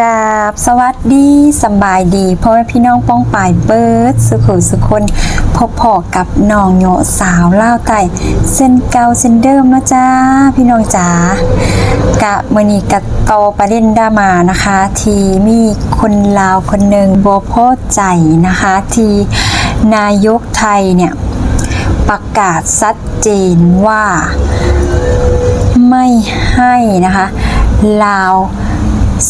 กาบสวัสดีสบายดีพ่อแม่พี่น้องป้องปายเบิร์ดสุขุสุคนพบพอกับน้องโยสาวเล่าไต่เส้นเก่าเส้นเดิมนะจ้าพี่น้องจ๋ากะมือนีกะโตประเด็นดามานะคะ ทีมีคนลาวคนหนึ่งโบพอใจนะคะ ทีนายกไทยเนี่ยประกาศชัดเจนว่า ไม่ให้นะคะลาว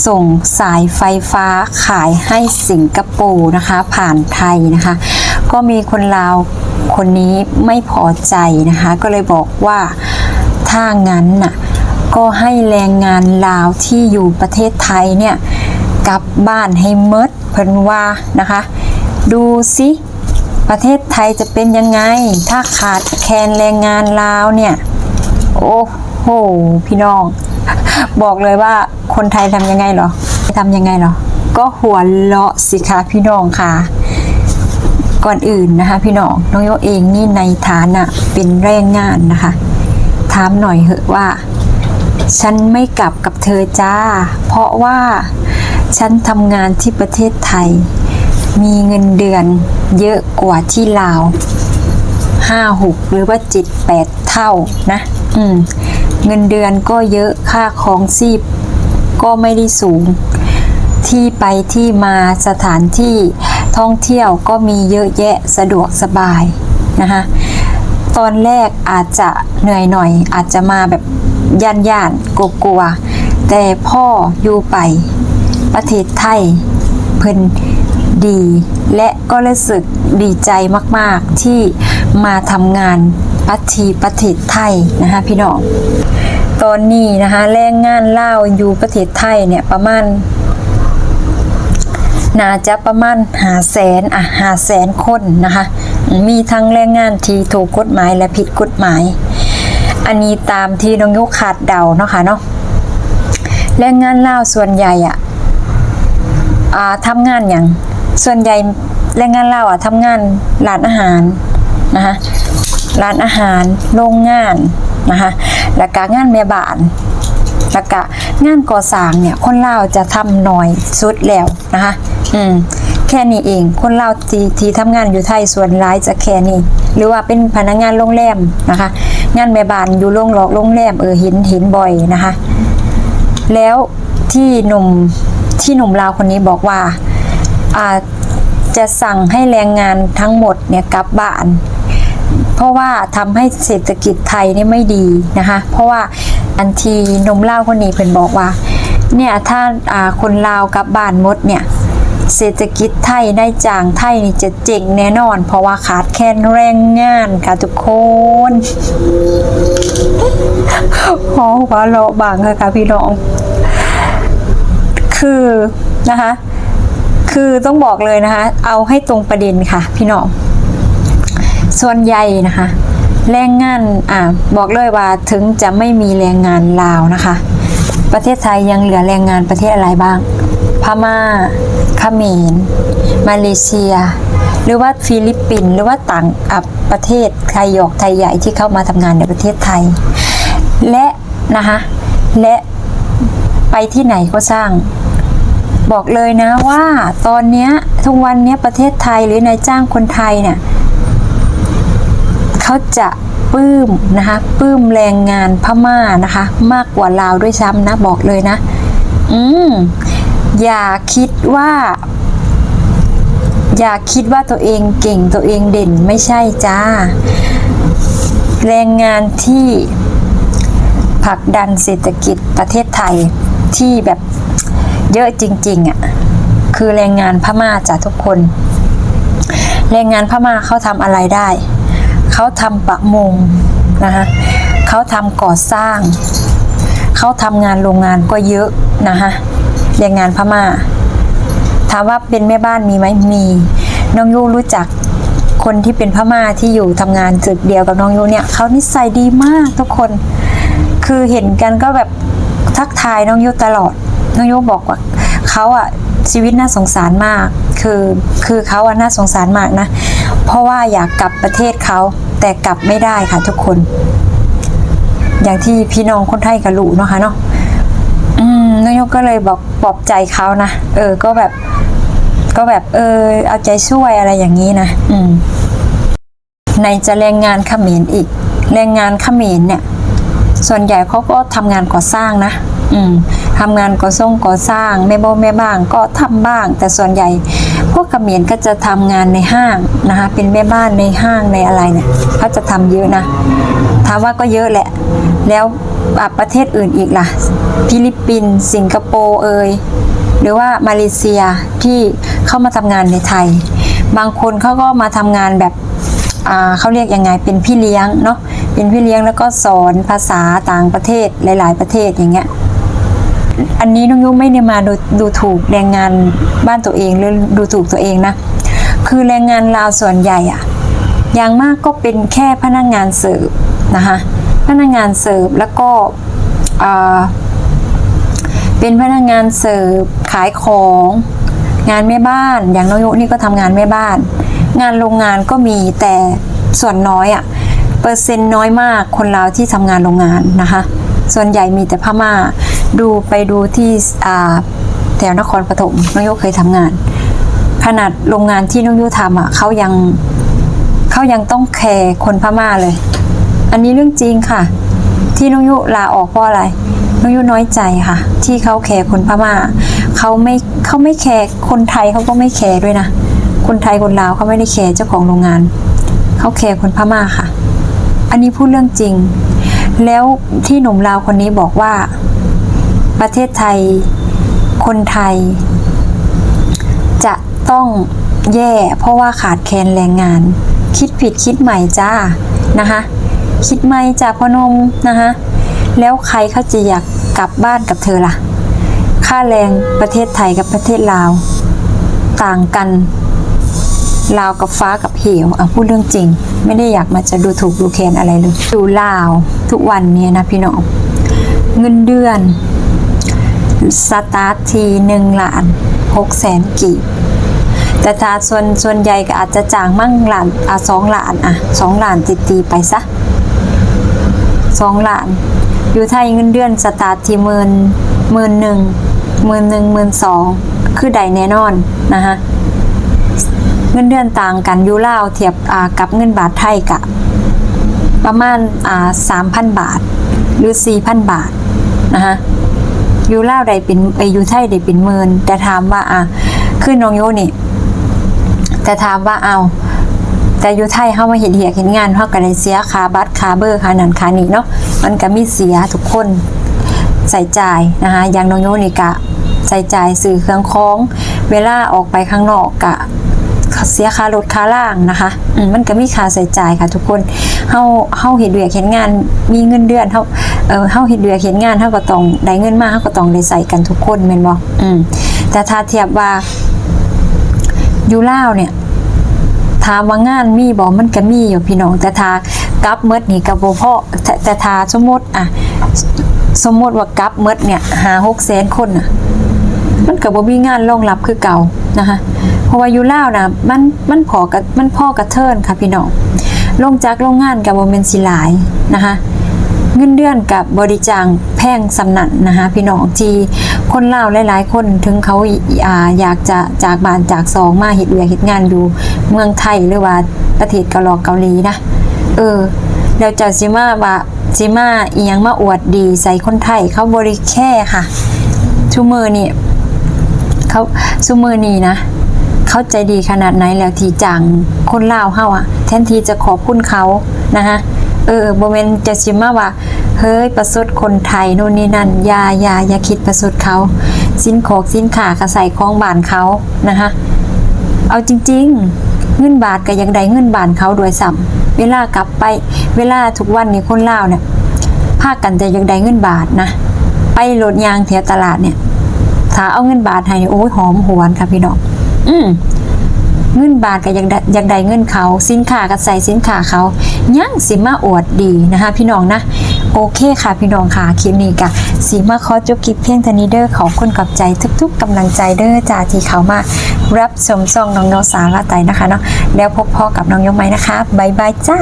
ส่งสายไฟฟ้าขายให้สิงคโปร์นะคะ ผ่านไทยนะคะ ก็มีคนลาวคนนี้ไม่พอใจนะคะ ก็เลยบอกว่าถ้างั้นน่ะก็ให้แรงงานลาวที่อยู่ประเทศไทยเนี่ยกลับบ้านให้เมดเพิ่นว่านะคะ ดูสิประเทศไทยจะเป็นยังไง ถ้าขาดแคลนแรงงานลาวเนี่ย โอ้โห พี่น้อง บอกเลยว่าคนไทยทำยังไงเหรอทำยังไงเหรอ ก็หัวเลาะสิคะพี่น้องค่ะก่อนอื่นนะคะ พี่น้องน้องโยเองนี่ในฐานะเป็นแรงงานนะคะ ถามหน่อยเหอะว่า ฉันไม่กลับกับเธอจ้า เพราะว่าฉันทำงานที่ประเทศไทย มีเงินเดือนเยอะกว่าที่ลาวห้าหกหรือว่าเจ็ดแปดเท่านะ อืม เงินเดือนก็เยอะค่าของชีพก็ไม่ได้สูง ที่ไปที่มาสถานที่ท่องเที่ยวก็มีเยอะแยะสะดวกสบายนะคะตอนแรกอาจจะเหนื่อยหน่อย อาจจะมาแบบย่านย่านกลัวๆแต่พ่ออยู่ไปประเทศไทยเพิ่นดี และก็รู้สึกดีใจมาก ๆ ที่มาทำงาน ปัทีประเทศไทยนะคะพี่น้องตอนนี้นะคะแรงงานล่าวอยู่ประเทศไทยเนี่ยประมาณน่าจะประมาณหาแสนอะหาแสนคนนะคะ มีทั้งแรงงานที่ถูกกฎหมายและผิดกฎหมาย อันนี้ตามที่น้องยกขาดเดาเนาะค่ะเนาะแรงงานล่าวส่วนใหญ่อะอ่าทำงานอย่างส่วนใหญ่แรงงานเราวอะทำงานร้านอาหารนะคะ ร้านอาหาร โรงงานนะคะแล้วก็งานแม่บ้านแล้วก็งานก่อสร้างเนี่ยคนเลาจะทำน้อยสุดแล้วนะคะอืมแค่นี้เองคนเลาที่ที่ทำงานอยู่ไทยส่วนร้ายจะแค่นี้หรือว่าเป็นพนักงานโรงแรมนะคะ งานแม่บ้านอยู่โรงหลอกโรงแรมเออเห็นเห็นบ่อยนะคะ แล้วที่หนุ่มที่หนุ่มลาวคนนี้บอกว่าอาจะสั่งให้แรงงานทั้งหมดเนี่ยกลับบ้าน เพราะว่าทำให้เศรษฐกิจไทยนี่ไม่ดีนะคะ เพราะว่าอันทีนุ่มลาคนนี้เพิ่นบอกว่า เนี่ยถ้าอ่าคนลาวกับบ้านมดเนี่ยเศรษฐกิจไทยได้จางไทยนี่จะเจ๋งแน่นอน เพราะว่าขาดแคลนแรงงานค่ะทุกคนโอ้หัวเราบางค่ะค่ะพี่น้อง คือนะคะ คือต้องบอกเลยนะคะ เอาให้ตรงประเด็นค่ะ พี่น้อง ส่วนใหญ่นะคะ แรงงานอ่าบอกเลยว่าถึงจะไม่มีแรงงานลาวนะคะ ประเทศไทยยังเหลือแรงงานประเทศอะไรบ้าง พม่าเขมรมาเลเซีย หรือว่าฟิลิปปินส์หรือว่าต่างอะประเทศไทยหยอกไทยใหญ่ที่เข้ามาทำงานในประเทศไทย และนะคะและไปที่ไหนก็สร้าง บอกเลยนะว่าตอนนี้ทุกวันนี้ประเทศไทยหรือนายจ้างคนไทยเนี่ย เขาจะปลื้มนะคะปลื้มแรงงานพม่านะคะ มากกว่าลาวด้วยซ้ำนะบอกเลยนะ อืมอย่าคิดว่า อย่าคิดว่าตัวเองเก่งตัวเองเด่นไม่ใช่จ้า แรงงานที่ผลักดันเศรษฐกิจประเทศไทยที่แบบเยอะจริงๆอะคือแรงงานพม่าจ้ะทุกคน แรงงานพม่าเขาทำอะไรได้ เขาทำประมงนะคะเขาทำก่อสร้าง เขาทำงานโรงงานก็เยอะนะคะแรงงานพม่า ถามว่าเป็นแม่บ้านมีไหมมีน้องยูรู้จักคนที่เป็นพม่าที่อยู่ทำงานจุดเดียวกับน้องยูเนี่ยเขานิสัยดีมากทุกคน คือเห็นกันก็แบบทักทายน้องยูตลอด น้องยูบอกว่าเขาอะชีวิตน่าสงสารมาก คือคือเขาอะน่าสงสารมากนะ เพราะว่าอยากกลับประเทศเขา แต่กลับไม่ได้ค่ะทุกคน อย่างที่พี่น้องคนไทยกับลูเนาะค่ะเนาะอืมนายกก็เลยบอกปลอบใจเขานะเออ ก็แบบ ก็แบบ เออ เอาใจช่วยอะไรอย่างนี้นะอืมในจะแรงงานเขมรอีก แรงงานเขมรเนี่ย ส่วนใหญ่เขาก็ทำงานก่อสร้างนะอืมทำงานก่อสร้างก่อสร้างแม่บ้าแม่บ้างก็ทำบ้าง แต่ส่วนใหญ่ พวกเขมรก็จะทำงานในห้างนะคะ เป็นแม่บ้านในห้างในอะไรเนี่ยเขาจะทำเยอะนะถามว่าก็เยอะแหละ แล้วประเทศอื่นอีกล่ะ ฟิลิปปินส์สิงคโปร์เอยหรือว่ามาเลเซียที่เข้ามาทำงานในไทย บางคนเขาก็มาทำงานแบบเขาเรียกยังไงเป็นพี่เลี้ยงเนาะเป็นพี่เลี้ยงแล้วก็สอนภาษาต่างประเทศหลาย ๆ ประเทศอย่างเงี้ย อันนี้น้องยุไม่ได้มาดูดูถูกแรงงานบ้านตัวเองหรือดูถูกตัวเองนะ คือแรงงานลาวส่วนใหญ่อะอย่างมากก็เป็นแค่พนักงานเสิร์ฟนะคะพนักงานเสิร์ฟแล้วก็อ่าเป็นพนักงานเสิร์ฟขายของงานแม่บ้านอย่างน้องยุนี่ก็ทำงานแม่บ้าน งานโรงงานก็มีแต่ส่วนน้อยอะเปอร์เซ็นต์น้อยมากคนลาวที่ทำงานโรงงานนะคะ ส่วนใหญ่มีแต่พม่า ดูไปดูที่แถวนครปฐมน้องยุเคยทำงาน ขนาดโรงงานที่น้องยุทำอะเขายังเขายังต้องแคร์คนพม่าเลย อันนี้เรื่องจริงค่ะ ที่น้องยุลาออกเพราะอะไรน้องยุน้อยใจค่ะ ที่เขาแคร์คนพม่าเขาไม่เขาไม่แคร์คนไทยเขาก็ไม่แคร์ด้วยนะคนไทยคนลาวเขาไม่ได้แคร์เจ้าของโรงงานเขาแคร์คนพม่าค่ะ อันนี้พูดเรื่องจริง แล้วที่หนุ่มลาวคนนี้บอกว่า ประเทศไทย คนไทย จะต้องแย่เพราะว่าขาดแคลนแรงงาน คิดผิดคิดใหม่จ้านะคะคิดใหม่จ้าพนมนะคะแล้วใครเขาจะอยากกลับบ้านกับเธอล่ะ ค่าแรงประเทศไทยกับประเทศลาว ต่างกันลาวกับฟ้ากับเหวอะพูดเรื่องจริง ไม่ได้อยากมาจะดูถูกดูแคลนอะไรเลยดูลาวทุกวันเนี่ยนะพี่น้องเงินเดือน สตาร์ททีหนึ่งล้านหกแสนกีบแต่ถ้าส่วนส่วนใหญ่ก็อาจจะจ้างมั่งล้านอะสองล้านอะสองล้านตีตีไปซะสองล้าน อยู่ไทยเงินเดือนสตาร์ทที่หมื่นหมื่นหนึ่งหมื่นหนึ่งหมื่นสองคือใดแน่นอนนะคะเงินเดือนต่างกันอยูเล่าเทียบอ่ากับเงินบาทไทยกะ ประมาณอ่าสามพันบาท หรือสี่พันบาทนะคะ อยูเล่าวใดเป็นไออยูไทยใดเป็นหมื่นแต่ถามว่าอะคือน้องโยนี่แต่ถามว่าเอาแต่อยูไทยเข้ามาเห็นเหียเห็นงานเขาก็ได้เสียคาบัตรคาเบอร์คานันคานี้เนาะมันก็มีเสียทุกคนใส่จ่ายนะคะอย่างน้องโยนี่กะใส่จ่ายซื้อเครื่องของ เวลาออกไปข้างนอกกะ เสียค่ารถค่าล่างนะคะมันก็มีค่าใส่จ่ายค่ะ ทุกคนเฮาเฮาเฮ็ดเวียกเฮ็ดงานมีเงินเดือนเฮาเออเฮาเฮ็ดเวียกเฮ็ดงานเฮาก็ต้องได้เงินมาเฮาก็ต้องได้ใส่กันทุกคนแม่นบ่อืมแต่ถ้าเทียบว่าอยู่ลาวเนี่ยถามว่างานมีบ่มันก็มีอยู่พี่น้อง แต่ถ้ากลับเมดนี่ก็บ่พอแต่แต่ถ้าสมมติอะสมมติว่ากลับเมดเนี่ย5 6แสนคนน่ะมันก็บ่มีงานรองรับคือเก่านะคะ เพราะว่าอยู่ลาวนะมันมันพอกับมันพ่อกระเทินค่ะพี่น้องลงจากโรงงานกับบ่แม่นสิหลายนะคะเงินเดือนกับบริจางแพงสำนันนะคะพี่น้องที่คนเล่าหลายๆ คนถึงเขาอาอยากจะจากบ้านจากซองมาเฮ็ดเวียเฮ็ดงานอยู่เมืองไทยหรือว่าประเทศเกาหลีเกาหลีนะเออเดี๋ยวจะสิมาว่าสิมาเอียงมาอวดดีใส่คนไทยเขาบริแค่ค่ะชูมือนี่เขาซูมือนีนะ เขาใจดีขนาดไหนแล้วทีจังคนลาวเฮาอะแทนที่จะขอบคุณเขานะคะเออโบเมนจะชิมาว่า เฮ้ยประสดคนไทยนู่นนี่นั่นยายายาคิดประสดเขา สินของสินขากระใส่ของบานเขานะคะเอาจริง ๆ เงินบาทก็ยังได้เงินบานเขาโดยซ้ำเวลากลับไปเวลาทุกวันนี้คนลาวเนี่ยภาคกันแต่ยังได้เงินบาทนะ ไปโหลดยางแถวตลาดเนี่ยถ้าเอาเงินบาทให้โอ้ยหอมหวนค่ะพี่น้อง อืมเงินบาทก็ยังได้ยังได้เงินเขา สินค้าก็ใส่สินค้าเขายังสิมาอวดดีนะคะ พี่น้องนะ โอเคค่ะพี่น้องค่ะคลิปนี้กะสีมาขอจบคลิปเพียงเท่านี้เด้อขอบคุณกับใจทุก ๆกำลังใจเด้อจ้าที่เขามารับชมซองน้องๆสาวละไตนะคะเนาะแล้วพบพ่อกับน้องยกไม้นะคะบายบายจ้า